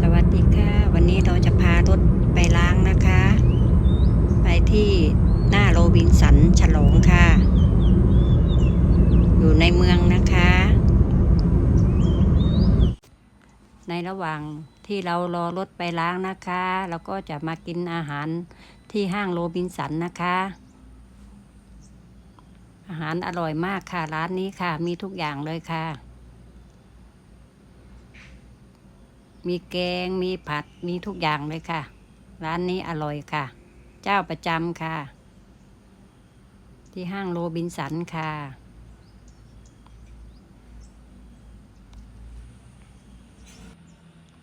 สวัสดีค่ะ วันนี้เราจะพารถไปล้างนะคะ ไปที่หน้าโรบินสันฉลองค่ะ อยู่ในเมืองนะคะ ในระหว่างที่เรารอรถไปล้างนะคะ เราก็จะมากินอาหารที่ห้างโรบินสันนะคะ อาหารอร่อยมากค่ะร้านนี้ค่ะ มีทุกอย่างเลยค่ะ มีแกง มีผัด มีทุกอย่างเลยค่ะ ร้านนี้อร่อยค่ะ เจ้าประจำค่ะ ที่ห้างโรบินสันค่ะ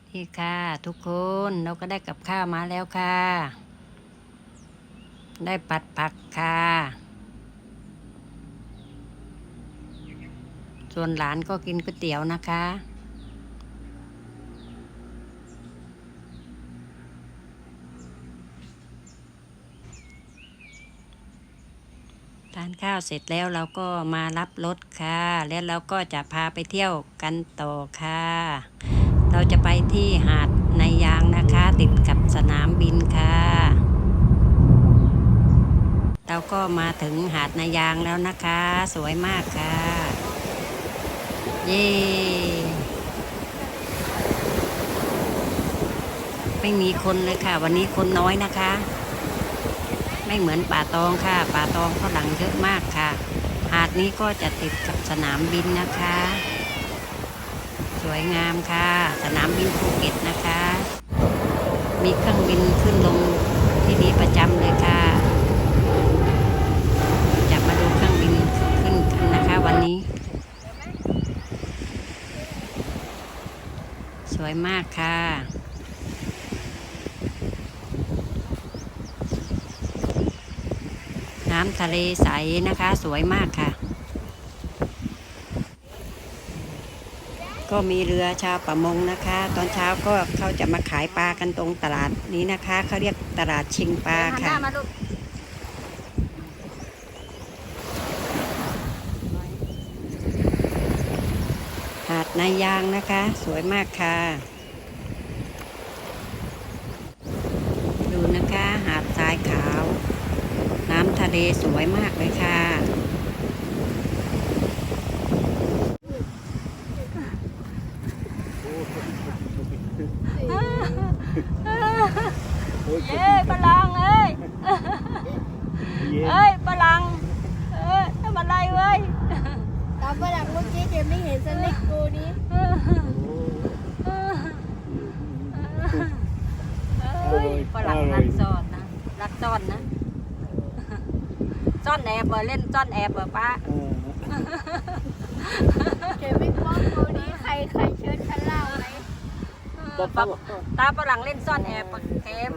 นี่ค่ะทุกคนเราก็ได้กับข้าวมาแล้วค่ะ ได้ปัดผักค่ะส่วนหลานก็กินก๋วยเตี๋ยวนะคะานข้าวเสร็จแล้วเราก็มารับรถค่ะ แล้วเราก็จะพาไปเที่ยวกันต่อค่ะ เราจะไปที่หาดในยางนะคะ ติดกับสนามบินค่ะ เราก็มาถึงหาดในยางแล้วนะคะ สวยมากค่ะ เย้ไม่มีคนเลยค่ะ วันนี้คนน้อยนะคะ ไม่เหมือนป่าตองค่ะ ป่าตองฝรั่งเยอะมากค่ะ หาดนี้ก็จะติดกับสนามบินนะคะ สวยงามค่ะ สนามบินภูเก็ตนะคะ มีเครื่องบินขึ้นลงที่นี่ประจำเลยค่ะจะมาดูเครื่องบินขึ้นกันนะคะวันนี้ สวยมากค่ะำทะเลใสนะคะ สวยมากค่ะ ก็มีเรือชาวประมงนะคะ ตอนเช้าก็เขาจะมาขายปลากันตรงตลาดนี้นะคะ เขาเรียกตลาดชิงปลาหันหค่ะน้ามาลูกหาดนายยางนะคะ สวยมากค่ะดูนะคะ หาดทรายขาวน้ำทะ เลสวยมากเลยค่ะ เย้ฝรั่งเอ้ยเอ้ยฝรั่งเอ้ยทำอะไรเว้ยตามฝรั่งเมื่อกี้เดี๋ยวไม่เห็นสลิกกูนี้เอ้ยฝรั่งรักซ่อนนะ รักซ่อนนะ ซ่อนแอบเบอเล่นซ่อนแอบเบอป้าเดี๋ยวไม่ป้องกูนี้ใครใครเชิญฉันเล่าไหมตาฝรั่งเล่นซ่อนแอบเบอเกม